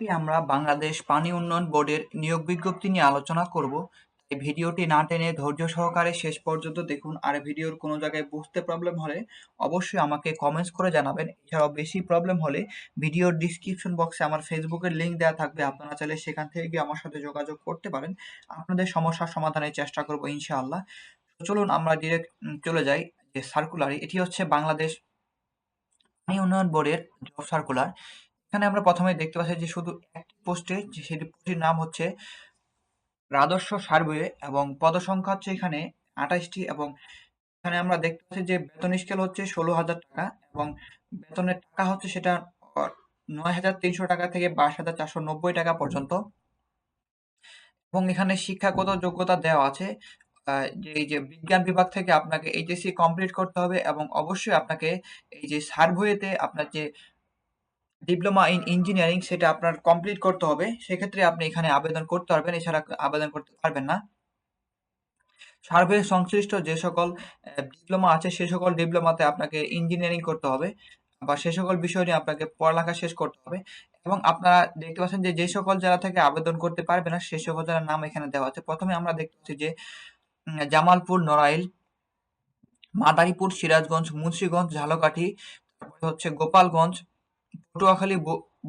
আজকে আমরা বাংলাদেশ পানি উন্নয়ন বোর্ডের নিয়োগ বিজ্ঞপ্তি নিয়ে আলোচনা করব। এই ভিডিওটি না টেনে ধৈর্য সহকারে শেষ পর্যন্ত দেখুন। আর ভিডিওর কোনো জায়গায় বুঝতে প্রবলেম হলে অবশ্যই আমাকে কমেন্টস করে জানাবেন। এছাড়াও বেশি প্রবলেম হলে ভিডিওর ডিসক্রিপশন বক্সে আমার ফেসবুকের লিঙ্ক দেওয়া থাকবে। আপনারা চাইলে সেখান থেকে গিয়ে আমার সাথে যোগাযোগ করতে পারেন। আপনাদের সমস্যার সমাধানের চেষ্টা করব ইনশাআল্লাহ। চলুন আমরা ডিরেক্ট চলে যাই যে সার্কুলারি এটি হচ্ছে বাংলাদেশ পানি উন্নয়ন বোর্ডের জব সার্কুলার এখানে আমরা প্রথমে দেখতে পাচ্ছি যে শুধু একটি পোস্টে সেটি পোস্টের নাম হচ্ছে রাজস্ব সার্ভে এবং পদসংখ্যা হচ্ছে এখানে আঠাশটি এবং এখানে আমরা দেখতে পাচ্ছি যে বেতন স্কেল হচ্ছে ষোলো হাজার টাকা এবং বেতনের টাকা হচ্ছে সেটা নয় হাজার তিনশো টাকা থেকে বাইশ হাজার চারশো নব্বই টাকা পর্যন্ত। এবং এখানে শিক্ষাগত যোগ্যতা দেওয়া আছে যে এই যে বিজ্ঞান বিভাগ থেকে আপনাকে এইচএসসি কমপ্লিট করতে হবে এবং অবশ্যই আপনাকে এই যে সার্ভেতে আপনার যে ডিপ্লোমা ইন ইঞ্জিনিয়ারিং সেটা আপনার কমপ্লিট করতে হবে। সেক্ষেত্রে আপনি এখানে আবেদন করতে পারবেন, এছাড়া আবেদন করতে পারবেন না। সার্ভে সংশ্লিষ্ট যে সকল ডিপ্লোমা আছে, সে সকল ডিপ্লোমাতে আপনাকে ইঞ্জিনিয়ারিং করতে হবে বা সে সকল বিষয় নিয়ে আপনাকে পড়ালেখা শেষ করতে হবে। এবং আপনারা দেখতে পাচ্ছেন যে যে সকল জেলা থেকে আবেদন করতে পারবে না, সে সকল জেলার নাম এখানে দেওয়া আছে। প্রথমে আমরা দেখতে পাচ্ছি যে জামালপুর, নড়াইল, মাদারীপুর, সিরাজগঞ্জ, মুন্সিগঞ্জ, ঝালকাঠি হচ্ছে গোপালগঞ্জ পটুয়াখালী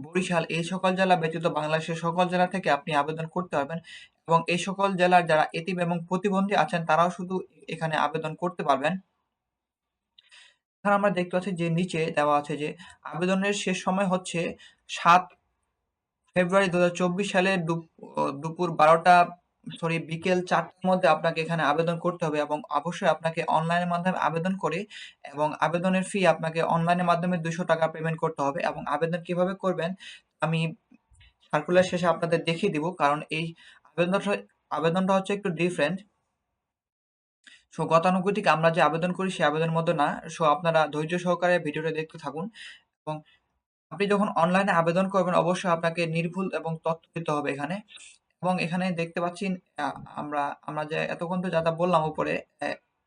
বরিশাল এই সকল জেলা ব্যতীত বাংলাদেশের সকল জেলা থেকে আপনি আবেদন করতে পারবেন এবং এই সকল জেলার যারা এতিম এবং প্রতিবন্ধী আছেন, তারাও শুধু এখানে আবেদন করতে পারবেন। এখানে আমরা দেখতে পাচ্ছি যে নিচে দেওয়া আছে যে আবেদনের শেষ সময় হচ্ছে সাত ফেব্রুয়ারি দু দুপ- দুপুর বারোটা সরি, বিকেল চারটার মধ্যে আপনাকে এখানে আবেদন করতে হবে এবং অবশ্যই আপনাকে অনলাইনের মাধ্যমে আবেদন করে এবং আবেদনের ফি আপনাকে অনলাইনের মাধ্যমে দুশো টাকা পেমেন্ট করতে হবে এবং আবেদন কীভাবে করবেন আমি সার্কুলার শেষে আপনাদের দেখিয়ে দিব কারণ এই আবেদনটা আবেদনটা হচ্ছে একটু ডিফারেন্ট সো গতানুগতিক আমরা যে আবেদন করি সেই আবেদনের মতো না সো আপনারা ধৈর্য সহকারে ভিডিওটা দেখতে থাকুন এবং আপনি যখন অনলাইনে আবেদন করবেন, অবশ্যই আপনাকে নির্ভুল এবং তথ্য দিতে হবে এখানে। এবং এখানে দেখতে পাচ্ছি আমরা আমরা যে এতক্ষণ তো যা বললাম উপরে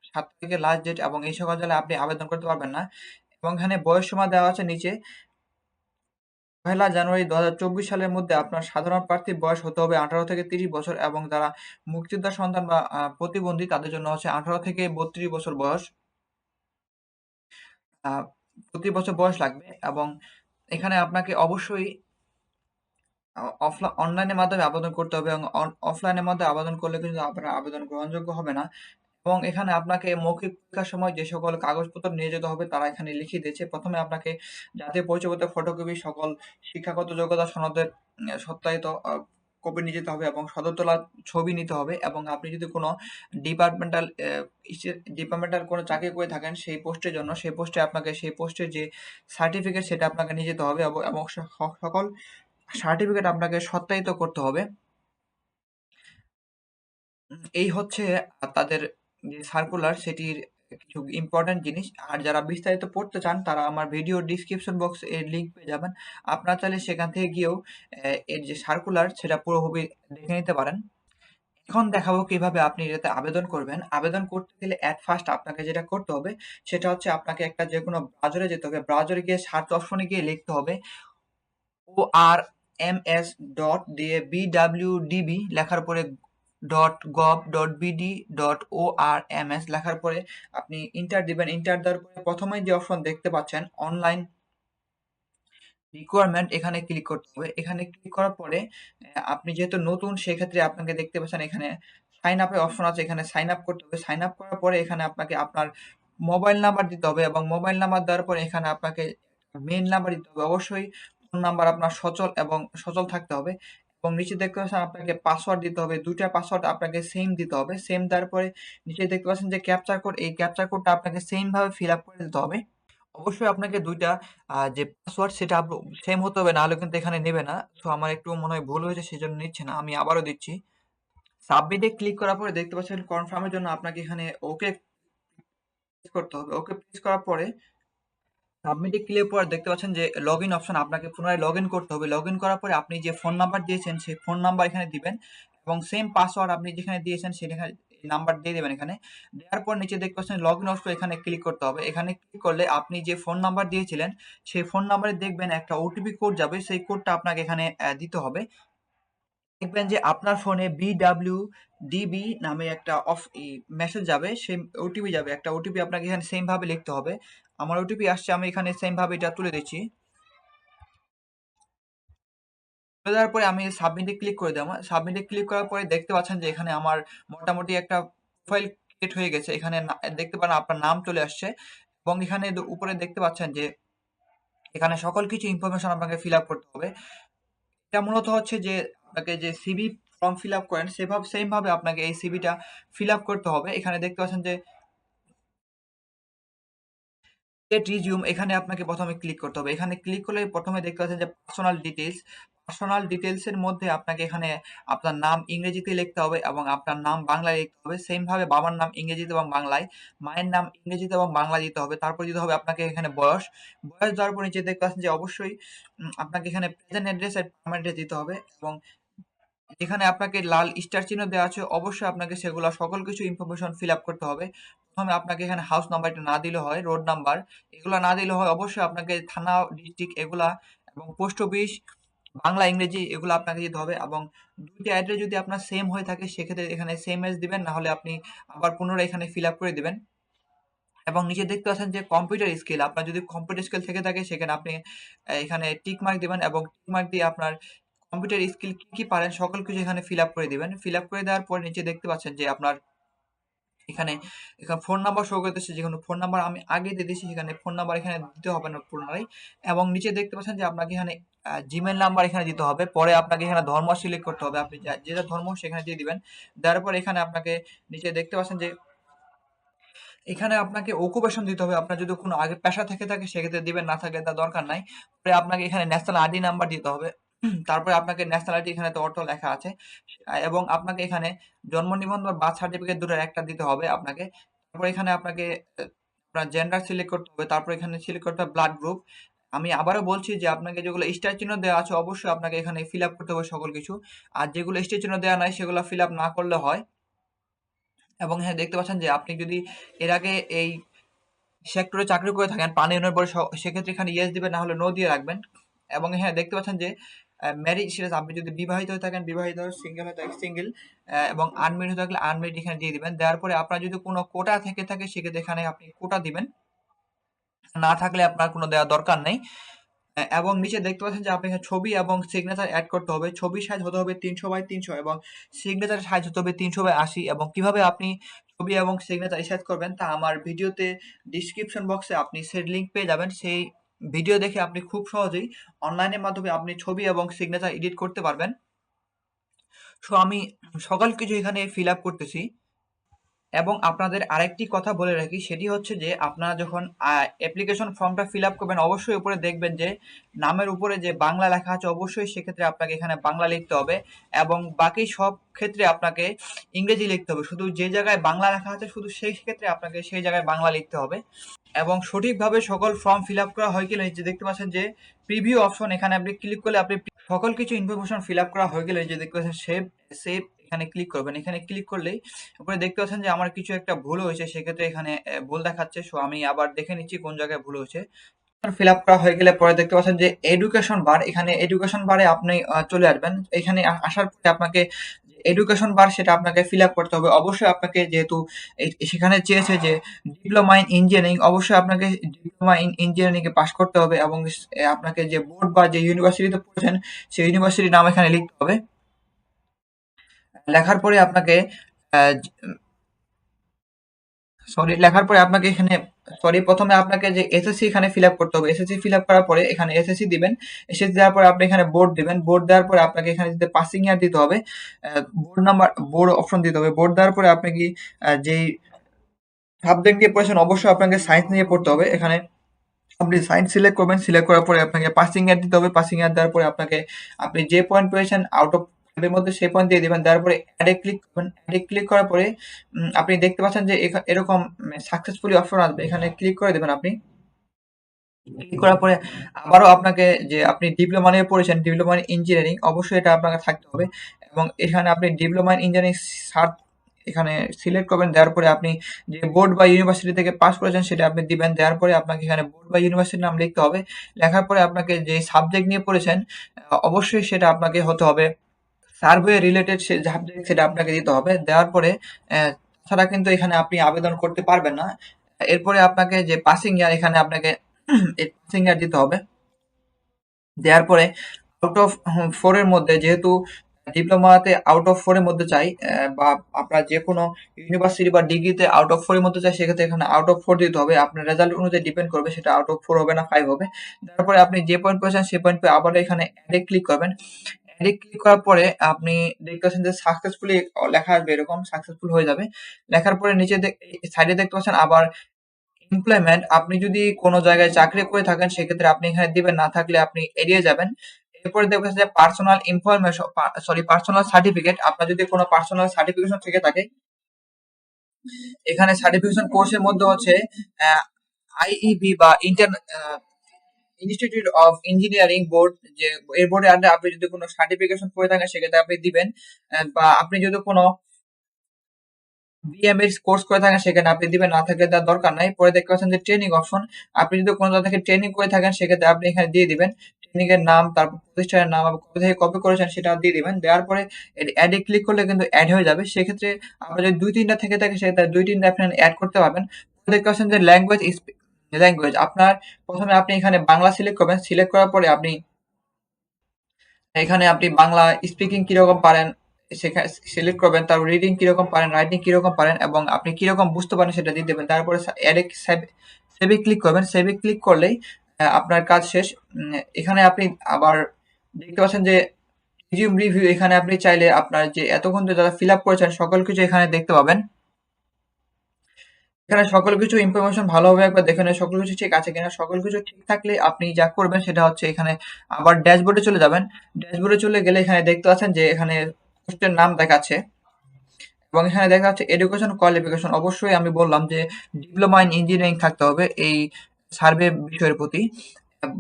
সাত থেকে লাস্ট ডেট এবং এই সকল জেলায় আপনি আবেদন করতে পারবেন না। এবং এখানে বয়স সীমা দেওয়া আছে নিচে। পহেলা জানুয়ারি দু হাজার চব্বিশ সালের মধ্যে আপনার সাধারণ প্রার্থীর বয়স হতে হবে আঠারো থেকে তিরিশ বছর এবং যারা মুক্তিযোদ্ধা সন্তান বা প্রতিবন্ধী তাদের জন্য হচ্ছে আঠারো থেকে বত্রিশ বছর বয়স। প্রতি বছর বয়স লাগবে এবং এখানে আপনাকে অবশ্যই অনলাইনের মাধ্যমে আবেদন করতে হবে এবং অফলাইনের মাধ্যমে আবেদন করলে কিন্তু আপনার আবেদন গ্রহণযোগ্য হবে না। এবং এখানে আপনাকে মৌখিক পরীক্ষার সময় যে সকল কাগজপত্র নিয়ে যেতে হবে তারা এখানে লিখিয়ে দিয়েছে। প্রথমে আপনাকে জাতীয় পরিচয়পত্র ফটোকপি সকল শিক্ষাগত যোগ্যতা সনদের সত্যায়িত কপি নিয়ে যেতে হবে এবং সদর তোলা ছবি নিতে হবে এবং আপনি যদি কোনো ডিপার্টমেন্টাল ডিপার্টমেন্টাল কোনো চাকরি করে থাকেন সেই পোস্টের জন্য, সেই পোস্টে আপনাকে সেই পোস্টের যে সার্টিফিকেট সেটা আপনাকে নিয়ে যেতে হবে এবং এবং স- সকল সার্টিফিকেট আপনাকে সত্যায়িত করতে হবে। এই হচ্ছে তাদের যে সার্কুলার সেটির কিছু ইম্পর্টেন্ট জিনিস। আর যারা বিস্তারিত পড়তে চান, তারা আমার ভিডিও ডিসক্রিপশন বক্স এর লিংক পেয়ে যাবেন। আপনারা চাইলে সেখান থেকে গিয়েও এর যে সার্কুলার সেটা পুরোপুরি দেখে নিতে পারেন। এখন দেখাবো কীভাবে আপনি এটাতে আবেদন করবেন। আবেদন করতে গেলে অ্যাট ফার্স্ট আপনাকে যেটা করতে হবে, সেটা হচ্ছে আপনাকে একটা যে কোনো ব্রাউজারে যেতে হবে। ব্রাউজারে গিয়ে সার্চ অপশনে গিয়ে লিখতে হবে O R M S dot দিয়ে বিডাব্লিউডিবি লেখার পরে dot gov dot BD dot O R M S লেখার পরে আপনি ইন্টার দিবেন। ইন্টার দেওয়ার পরে প্রথমেই যে অপশন দেখতে পাচ্ছেন অনলাইন রিকোয়ারমেন্ট এখানে ক্লিক করতে হবে। এখানে ক্লিক করার পরে আপনি যেহেতু নতুন, সেক্ষেত্রে আপনাকে দেখতে পাচ্ছেন এখানে সাইন আপের অপশন আছে। এখানে সাইন আপ করতে হবে। সাইন আপ করার পরে এখানে আপনাকে আপনার মোবাইল নাম্বার দিতে হবে এবং মোবাইল নাম্বার দেওয়ার পরে এখানে আপনাকে মেইন নাম্বার দিতে হবে। অবশ্যই নাম্বার আপনার সচল এবং সচল থাকতে হবে এবং নিচে দেখতে পাচ্ছেন আপনাকে পাসওয়ার্ড দিতে হবে, দুইটা পাসওয়ার্ড আপনাকে সেম দিতে হবে সেম দেওয়ার পরে নিচে দেখতে পাচ্ছেন যে ক্যাপচার কোড এই ক্যাপচার কোডটা আপনাকে সেম ভাবে ফিল আপ করে দিতে হবে। অবশ্যই আপনাকে দুইটা যে পাসওয়ার্ড সেটা সেম হতে হবে, নাহলে কিন্তু এখানে নেবে না। তো আমার একটু মনে হয় ভুল হয়েছে, সেজন্য নিচ্ছে না, আমি আবারও দিচ্ছি। সাবমিটে ক্লিক করার পরে দেখতে পাচ্ছেন কনফার্মের জন্য আপনাকে এখানে ওকে করতে হবে। ওকে প্রেস করার পরে সাবমিটে ক্লিক পর দেখতে পাচ্ছেন যে লগ ইন অপশন আপনাকে পুনরায় লগ ইন করতে হবে। লগ ইন করার পরে আপনি যে ফোন নাম্বার দিয়েছেন, সেই ফোন নাম্বার এখানে দিবেন এবং সেম পাসওয়ার্ড আপনি যেখানে দিয়েছেন, সেখানে নাম্বার দিয়ে দেবেন এখানে। দেওয়ার পর নিচে দেখতে পাচ্ছেন লগ ইন অপশন এখানে ক্লিক করতে হবে। এখানে ক্লিক করলে আপনি যে ফোন নাম্বার দিয়েছিলেন, সেই ফোন নাম্বারে দেখবেন একটা ওটিপি কোড যাবে। সেই কোডটা আপনাকে এখানে দিতে হবে। দেখবেন যে আপনার ফোনে বিডাব্লিউ ডিবি নামে একটা অফ মেসেজ যাবে। সেই ওটিপি যাবে। একটা ওটিপি আপনাকে এখানে সেম ভাবে লিখতে হবে। আমার ওটিপি আসছে, আমি এখানে সেম ভাবে এটা তুলে দিচ্ছি। তুলে দেওয়ার পরে আমি সাবমিটে ক্লিক করে দেবো। সাবমিটে ক্লিক করার পরে দেখতে পাচ্ছেন যে এখানে আমার মোটামুটি একটা প্রোফাইল ক্রিয়েট হয়ে গেছে। এখানে দেখতে পারেন আপনার নাম চলে আসছে এবং এখানে উপরে দেখতে পাচ্ছেন যে এখানে সকল কিছু ইনফরমেশন আপনাকে ফিল আপ করতে হবে। এটা মূলত হচ্ছে যে আপনাকে যে সিভি ফর্ম ফিল আপ করেন, সেভাবে সেম ভাবে আপনাকে এই সিভিটা ফিল আপ করতে হবে। এখানে দেখতে পাচ্ছেন যে গেট রিজিউম এখানে আপনাকে প্রথমে ক্লিক করতে হবে। এখানে ক্লিক করলে প্রথমে দেখতে পাচ্ছেন যে পার্সোনাল ডিটেলস পার্সোনাল ডিটেলস এর মধ্যে আপনাকে এখানে আপনার নাম ইংরেজিতে লিখতে হবে এবং আপনার নাম বাংলায় লিখতে হবে। সেম ভাবে বাবার নাম ইংরেজিতে এবং বাংলায়, মায়ের নাম ইংরেজিতে এবং বাংলায় দিতে হবে। তারপর দিতে হবে আপনাকে এখানে বয়স। বয়স দেওয়ার পর নিচে দেখতে পাচ্ছেন যে অবশ্যই আপনাকে এখানে প্রেজেন্ট অ্যাড্রেস আর পারমানেন্ট দিতে হবে এবং যেখানে আপনাকে লাল স্টার চিহ্ন দেওয়া আছে। অবশ্যই আপনাকে সেগুলো সকল কিছু ইনফরমেশন ফিল আপ করতে হবে। প্রথমে আপনাকে এখানে হাউস নাম্বারটা না দিলে হয় রোড নাম্বার এগুলো না দিলে হয় অবশ্যই আপনাকে থানা ডিস্ট্রিক্ট এগুলা এবং পোস্ট অফিস বাংলা, ইংরেজি এগুলো আপনাকে দিতে হবে এবং দুইটা অ্যাড্রেস যদি আপনার সেম হয়ে থাকে সেক্ষেত্রে এখানে সেম এস দিবেন, না হলে আপনি আবার পুনরায় এখানে ফিল আপ করে দিবেন। এবং নিচে দেখতে পাচ্ছেন যে কম্পিউটার স্কিল আপনার যদি কম্পিউটার স্কিল থেকে থাকে সেখানে আপনি এখানে টিক মার্ক দিবেন এবং টিক মার্ক দিয়ে আপনার কম্পিউটার স্কিল কি কি পারেন সকল কিছু এখানে ফিল আপ করে দিবেন। ফিল আপ করে দেওয়ার পর নিচে দেখতে পাচ্ছেন যে আপনার এখানে এখানে ফোন নাম্বার শো করতেছে, যেখানে ফোন নাম্বার আমি আগে দিয়ে দিয়েছি, সেখানে ফোন নাম্বার এখানে দিতে হবে না পুনরায়। এবং নিচে দেখতে পাচ্ছেন যে আপনাকে এখানে জিমেল নাম্বার এখানে দিতে হবে। পরে আপনাকে এখানে ধর্ম সিলেক্ট করতে হবে। আপনি যেটা ধর্ম সেখানে দিয়ে দিবেন। দেওয়ার পর এখানে আপনাকে নিচে দেখতে পাচ্ছেন যে এখানে আপনাকে অকুপেশন দিতে হবে। আপনার যদি কোনো আগে পেশা থেকে থাকে, সেক্ষেত্রে দিবেন, না থাকে তা দরকার নাই। পরে আপনাকে এখানে ন্যাশনাল আইডি নাম্বার দিতে হবে। তারপরে আপনাকে ন্যাশনাল আইডি এখানে তো অটো লেখা আছে। এবং আপনাকে এখানে জন্ম নিবন্ধন বার্থ সার্টিফিকেট দুটোর একটা দিতে হবে আপনাকে। তারপর এখানে আপনাকে, আপনার জেন্ডার সিলেক্ট করতে হবে, তারপর এখানে সিলেক্ট করতে হবে ব্লাড গ্রুপ আমি আবারও বলছি যে আপনাকে যেগুলো স্টার চিহ্ন দেওয়া আছে অবশ্যই আপনাকে এখানে ফিল আপ করতে হবে সকল কিছু। আর যেগুলো স্টার চিহ্ন দেওয়া নাই সেগুলো ফিল আপ না করলে হয়। এবং হ্যাঁ দেখতে পাচ্ছেন যে আপনি যদি এর আগে এই সেক্টরে চাকরি করে থাকেন, পানি উন্নয়ন পরে সেক্ষেত্রে এখানে ইয়েস দিবেন, না হলে নো দিয়ে রাখবেন। এবং হ্যাঁ দেখতে পাচ্ছেন যে ম্যারিজ সেটা আপনি যদি বিবাহিত হয়ে থাকেন, বিবাহিত সিঙ্গেল হয়ে থাকেন সিঙ্গেল এবং আনমেরিড হয়ে থাকলে আনমেরিড এখানে দিয়ে দিবেন। দেওয়ার পরে আপনার যদি কোনো কোটা থেকে থাকে, সেক্ষেত্রে এখানে আপনি কোটা দিবেন। না থাকলে আপনার কোনো দেওয়ার দরকার নেই। এবং নিচে দেখতে পাচ্ছেন যে আপনি ছবি এবং সিগনেচার অ্যাড করতে হবে। ছবি সাইজ হতে হবে তিনশো বাই তিনশো এবং সিগনেচার সাইজ হতে হবে তিনশো বাই আশি। এবং কীভাবে আপনি ছবি এবং সিগনেচার সাইজ করবেন তা আমার ভিডিওতে ডিসক্রিপশন বক্সে আপনি সেই লিঙ্ক পেয়ে যাবেন। সেই ভিডিও দেখে আপনি খুব সহজেই অনলাইনের মাধ্যমে আপনি ছবি এবং সিগনেচার এডিট করতে পারবেন। সো আমি সকল কিছু এখানে ফিল আপ করতেছি। এবং আপনাদের আরেকটি কথা বলে রাখি, সেটি হচ্ছে যে আপনারা যখন অ্যাপ্লিকেশন ফর্মটা ফিল আপ করবেন, অবশ্যই উপরে দেখবেন যে নামের উপরে যে বাংলা লেখা আছে, অবশ্যই সেক্ষেত্রে আপনাকে এখানে বাংলা লিখতে হবে এবং বাকি সব ক্ষেত্রে আপনাকে ইংরেজি লিখতে হবে। শুধু যে জায়গায় বাংলা লেখা আছে, শুধু সেই ক্ষেত্রে আপনাকে সেই জায়গায় বাংলা লিখতে হবে এবং সঠিকভাবে সকল ফর্ম ফিল আপ করা হয় কিনা যে দেখতে পাচ্ছেন যে প্রিভিউ অপশন এখানে আপনি ক্লিক করলে আপনি সকল কিছু ইনফরমেশন ফিল আপ করা হয়ে গেলে যে দেখতে পাচ্ছেন সেভ সেভ এখানে ক্লিক করবেন। এখানে ক্লিক করলেই উপরে দেখতে পাচ্ছেন যে আমার কিছু একটা ভুল হয়েছে, সেক্ষেত্রে এখানে ভুল দেখাচ্ছে। সো আমি আবার দেখে নিচ্ছি কোন জায়গায় ভুল হয়েছে। ফিল আপ করা হয়ে গেলে পরে দেখতে পাচ্ছেন যে এডুকেশন বার এখানে এডুকেশন বারে আপনি চলে আসবেন। এখানে আসার পরে আপনাকে এডুকেশন বার সেটা আপনাকে ফিল আপ করতে হবে। অবশ্যই আপনাকে যেহেতু সেখানে চেয়েছে যে ডিপ্লোমা ইন ইঞ্জিনিয়ারিং অবশ্যই আপনাকে ডিপ্লোমা ইন ইঞ্জিনিয়ারিং এ পাশ করতে হবে এবং আপনাকে যে বোর্ড বা যে ইউনিভার্সিটিতে পড়েছেন, সেই ইউনিভার্সিটির নাম এখানে লিখতে হবে। লেখার পরে আপনাকে সরি লেখার পরে আপনাকে এখানে সরি প্রথমে আপনাকে যে এসএসসি এখানে ফিল আপ করতে হবে। এসএসসি ফিল আপ করার পরে এখানে এসএসসি দিবেন। এসএসসি দেওয়ার পরে আপনি এখানে বোর্ড দিবেন। বোর্ড দেওয়ার পরে আপনাকে এখানে দিতে পাসিং ইয়ার দিতে হবে বোর্ড নাম্বার বোর্ড অপশন দিতে হবে। বোর্ড দেওয়ার পরে আপনি কি যেই সাবজেক্ট নিয়ে পড়েছেন, অবশ্যই আপনাকে সায়েন্স নিয়ে পড়তে হবে। এখানে আপনি সাইন সিলেক্ট করবেন। সিলেক্ট করার পরে আপনাকে পাসিং ইয়ার দিতে হবে। পাসিং ইয়ার দেওয়ার পরে আপনাকে, আপনি যে পয়েন্ট পেয়েছেন আউট অফ এর মধ্যে সেই পয়েন্ট দিয়ে দিবেন। তারপরে অ্যাডে ক্লিক করবেন। অ্যাডে ক্লিক করার পরে আপনি দেখতে পাচ্ছেন যে এরকম সাকসেসফুলি অপশন আসবে। এখানে ক্লিক করে দেবেন আপনি। ক্লিক করার পরে আবারও আপনাকে যে আপনি ডিপ্লোমা নিয়ে পড়েছেন ডিপ্লোমা ইঞ্জিনিয়ারিং অবশ্যই এটা আপনাকে থাকতে হবে। এবং এখানে আপনি ডিপ্লোমা ইঞ্জিনিয়ারিং সার্চ এখানে সিলেক্ট করবেন। দেওয়ার পরে আপনি যে বোর্ড বা ইউনিভার্সিটি থেকে পাস করেছেন, সেটা আপনি দিবেন। দেওয়ার পরে আপনাকে এখানে বোর্ড বা ইউনিভার্সিটির নাম লিখতে হবে। লেখার পরে আপনাকে যে সাবজেক্ট নিয়ে পড়েছেন অবশ্যই সেটা আপনাকে হতে হবে সার্ভে রিলেটেড সে সাবজেক্ট সেটা আপনাকে দিতে হবে। দেওয়ার পরে তাছাড়া কিন্তু এখানে আপনি আবেদন করতে পারবেন না। এরপরে আপনাকে যে পাসিং ইয়ার এখানে আপনাকে পাসিং ইয়ার দিতে হবে। দেওয়ার পরে আউট অফ ফোরের মধ্যে যেহেতু ডিপ্লোমাতে আউট অফ ফোরের মধ্যে চাই বা আপনার যে কোনো ইউনিভার্সিটি বা ডিগ্রিতে আউট অফ ফোর এর মধ্যে চাই, সেক্ষেত্রে এখানে আউট অফ ফোর দিতে হবে। আপনার রেজাল্ট অনুযায়ী ডিপেন্ড করবে, সেটা আউট অফ ফোর হবে না ফাইভ হবে। তারপরে আপনি যে পয়েন্ট পেয়েছেন সেই পয়েন্ট পেয়ে আবার এখানে অ্যাডে ক্লিক করবেন। অ্যাডে ক্লিক করার পরে আপনি দেখতে পাচ্ছেন যে সাকসেসফুলি লেখা আসবে এরকম সাকসেসফুল হয়ে যাবে। লেখার পরে নিচে সাইডে দেখতে পাচ্ছেন আবার এমপ্লয়মেন্ট আপনি যদি কোনো জায়গায় চাকরি করে থাকেন, সেক্ষেত্রে আপনি এখানে দিবেন, না থাকলে আপনি এড়িয়ে যাবেন। এরপরে দেখবেন যে personal information sorry personal certificate আপনার যদি কোনো পার্সোনাল সার্টিফিকেশন থেকে থাকে, এখানে সার্টিফিকেশন কোর্সের মধ্যে হচ্ছে আইইবি বা inter institute of engineering board যে, এর বোর্ডে আন্ডারে আপনি যদি কোনো সার্টিফিকেশন করে থাকেন, সেক্ষেত্রে আপনি দিবেন। বা আপনি যদি কোনো বিএমএস কোর্স করে থাকেন, সেখানে আপনি দিবেন। না থাকলে তার দরকার নাই। পরে দেখতে পাচ্ছেন যে ট্রেনিং অপশন আপনি যদি কোনো থেকে ট্রেনিং করে থাকেন, সেক্ষেত্রে আপনি এখানে দিয়ে দিবেন। ট্রেনিং এর নাম, তারপর প্রতিষ্ঠানের নাম এবং কোথা থেকে কপি করেছেন, সেটা দিয়ে দিবেন। দেওয়ার পরে অ্যাডে ক্লিক করলে কিন্তু অ্যাড হয়ে যাবে। সেক্ষেত্রে আপনার যদি দুই তিনটা থেকে থাকে, সেক্ষেত্রে দুই তিনটা আপনি অ্যাড করতে পারবেন। দেখতে পাচ্ছেন যে ল্যাঙ্গুয়েজ ল্যাঙ্গুয়েজ আপনার প্রথমে আপনি এখানে বাংলা সিলেক্ট করবেন। সিলেক্ট করার পরে আপনি এখানে আপনি বাংলা স্পিকিং কীরকম পারেন সেখানে সিলেক্ট করবেন। তারপর রিডিং কীরকম পারেন রাইটিং কীরকম পারেন এবং আপনি কীরকম বুঝতে পারেন সেটা দিয়ে দেবেন। তারপরে সেভে ক্লিক করবেন। সেভে ক্লিক করলেই আপনার কাজ শেষ। এখানে আপনি আবার দেখতে পাচ্ছেন যে রিজিউম রিভিউ এখানে আপনি চাইলে আপনার যে এতক্ষণ যারা ফিল আপ করেছেন, সকল কিছু এখানে দেখতে পাবেন। এখানে সকল কিছু ইনফরমেশন ভালোভাবে একবার দেখে নেন সকল কিছু ঠিক আছে কিনা, সকল কিছু ঠিক থাকলে আপনি যা করবেন সেটা হচ্ছে এখানে আবার ড্যাশবোর্ডে চলে যাবেন। ড্যাশবোর্ডে চলে গেলে এখানে দেখতে পাচ্ছেন যে এখানে পোস্টের নাম দেখাচ্ছে এবং এখানে দেখা যাচ্ছে এডুকেশন কোয়ালিফিকেশন অবশ্যই আমি বললাম যে ডিপ্লোমা ইন ইঞ্জিনিয়ারিং থাকতে হবে এই সার্ভে বিষয়ের প্রতি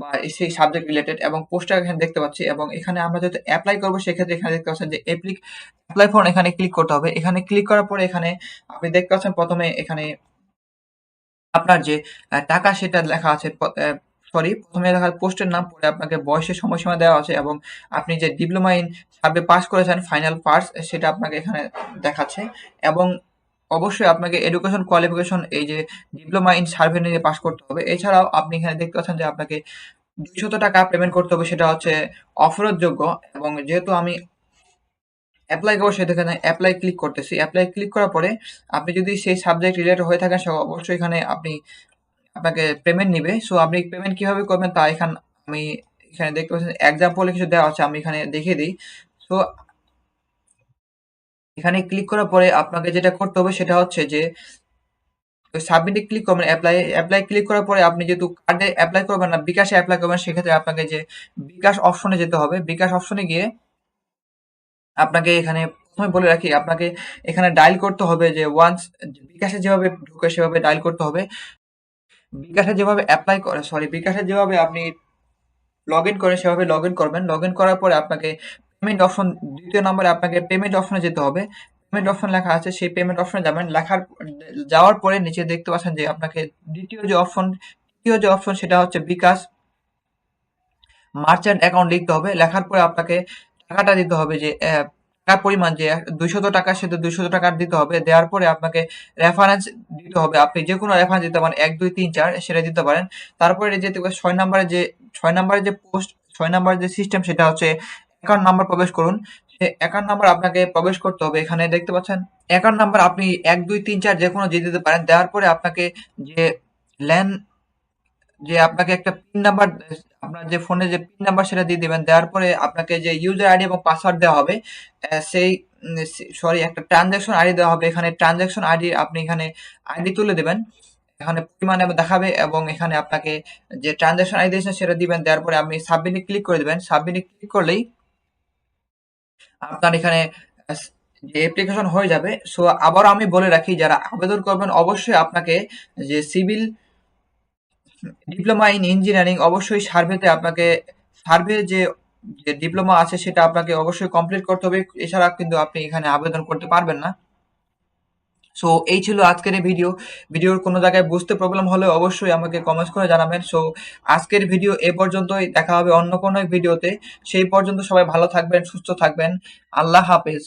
বা সেই সাবজেক্ট রিলেটেড এবং পোস্টার এখানে দেখতে পাচ্ছি এবং এখানে আমরা যেহেতু অ্যাপ্লাই করব সেক্ষেত্রে এখানে দেখতে পাচ্ছেন যে অ্যাপ্লাই ফর্ম এখানে ক্লিক করতে হবে। এখানে ক্লিক করার পরে এখানে আপনি দেখতে পাচ্ছেন প্রথমে এখানে আপনার যে টাকা সেটা লেখা আছে সরি প্রথমে লেখা পোস্টের নাম, পরে আপনাকে বয়সের সময়সীমা দেওয়া আছে এবং আপনি যে ডিপ্লোমা ইন সার্ভে পাস করেছেন ফাইনাল পাস সেটা আপনাকে এখানে দেখাচ্ছে এবং অবশ্যই আপনাকে এডুকেশন কোয়ালিফিকেশন এই যে ডিপ্লোমা ইন সার্ভে নিয়ে পাস করতে হবে। এছাড়াও আপনি এখানে দেখতে পাচ্ছেন যে আপনাকে দুইশত টাকা পেমেন্ট করতে হবে, সেটা হচ্ছে অফারযোগ্য এবং যেহেতু আমি অ্যাপ্লাই করব সেখানে অ্যাপ্লাই ক্লিক করতেছি। অ্যাপ্লাই ক্লিক করার পরে আপনি যদি সেই সাবজেক্ট রিলেটেড হয়ে থাকেন অবশ্যই এখানে আপনি আপনাকে পেমেন্ট নিবে। সো আপনি পেমেন্ট কীভাবে করবেন তা এখানে আমি এখানে দেখতে পাচ্ছেন। এক্সাম্পলে কিছু দেওয়া আছে, আমি এখানে দেখিয়ে দিই। সো এখানে ক্লিক করার পরে আপনাকে যেটা করতে হবে সেটা হচ্ছে যে সাবমিটে ক্লিক করবেন অ্যাপ্লাই অ্যাপ্লাই ক্লিক করার পরে আপনি যেহেতু কার্ডে অ্যাপ্লাই করবেন না, বিকাশে অ্যাপ্লাই করবেন, সেক্ষেত্রে আপনাকে যে বিকাশ অপশনে যেতে হবে। বিকাশ অপশনে গিয়ে আপনাকে এখানে প্রথমে বলে রাখি, আপনাকে এখানে ডায়াল করতে হবে যে ওয়ান্স বিকাশে যেভাবে ঢুকে সেভাবে ডায়াল করতে হবে। বিকাশে যেভাবে অ্যাপ্লাই করে সরি বিকাশে যেভাবে আপনি লগ ইন করেন সেভাবে লগ ইন করবেন। লগ ইন করার পরে আপনাকে পেমেন্ট অপশন দ্বিতীয় নম্বরে আপনাকে পেমেন্ট অপশনে যেতে হবে। পেমেন্ট অপশন লেখা আছে, সেই পেমেন্ট অপশনে যাবেন। লেখার, যাওয়ার পরে নিচে দেখতে পাচ্ছেন যে আপনাকে দ্বিতীয় যে অপশন তৃতীয় যে অপশন সেটা হচ্ছে বিকাশ মার্চেন্ট অ্যাকাউন্ট লিখতে হবে। লেখার পরে আপনাকে টাকাটা দিতে হবে যে টাকার পরিমাণ যে, দুইশত টাকা সেটা দুইশত টাকা দিতে হবে, দেওয়ার পরে আপনাকে রেফারেন্স দিতে হবে। আপনি যে কোনো রেফারেন্স দিতে পারেন, এক, দুই, তিন, চার, সেটা দিতে পারেন। তারপরে যে ছয় নম্বরে যে, ছয় নম্বরে যে পোস্ট ছয় নম্বরের যে সিস্টেম সেটা হচ্ছে অ্যাকাউন্ট নাম্বার প্রবেশ করুন। সে অ্যাকাউন্ট নাম্বার আপনাকে প্রবেশ করতে হবে। এখানে দেখতে পাচ্ছেন অ্যাকাউন্ট নাম্বার আপনি এক, দুই, তিন, চার যে কোনো দিয়ে দিতে পারেন। দেওয়ার পরে আপনাকে যে ল্যান যে আপনাকে একটা পিন নাম্বার আপনার যে ফোনে যে পিন নাম্বার সেটা দিয়ে দিবেন দেওয়ার পরে আপনাকে যে ইউজার আইডি এবং পাসওয়ার্ড দেওয়া হবে সেই সরি একটা ট্রানজ্যাকশন আইডি দেওয়া হবে। এখানে ট্রানজ্যাকশন আইডি আপনি এখানে আইডি তুলে দেবেন, এখানে পরিমাণে দেখাবে এবং এখানে আপনাকে যে ট্রানজ্যাকশন আইডি আছে সেটা দিবেন। দেওয়ার পরে আপনি সাবমিটে ক্লিক করে দিবেন। সাবমিটে ক্লিক করলেই আপনার এখানে যে অ্যাপ্লিকেশন হয়ে যাবে। সো আবার আমি বলে রাখি, যারা আবেদন করবেন, অবশ্যই আপনাকে যে সিভিল ডিপ্লোমা ইন ইঞ্জিনিয়ারিং অবশ্যই সার্ভেতে আপনাকে সার্ভে যে ডিপ্লোমা আছে সেটা আপনাকে অবশ্যই কমপ্লিট করতে হবে। এছাড়া কিন্তু আপনি এখানে আবেদন করতে পারবেন না। সো এই ছিল আজকের ভিডিও ভিডিওর কোনো জায়গায় বুঝতে প্রবলেম হলে অবশ্যই আমাকে কমেন্টস করে জানাবেন। সো আজকের ভিডিও এ পর্যন্তই। দেখা হবে অন্য কোনো ভিডিওতে সেই পর্যন্ত সবাই ভালো থাকবেন, সুস্থ থাকবেন। আল্লাহ হাফেজ।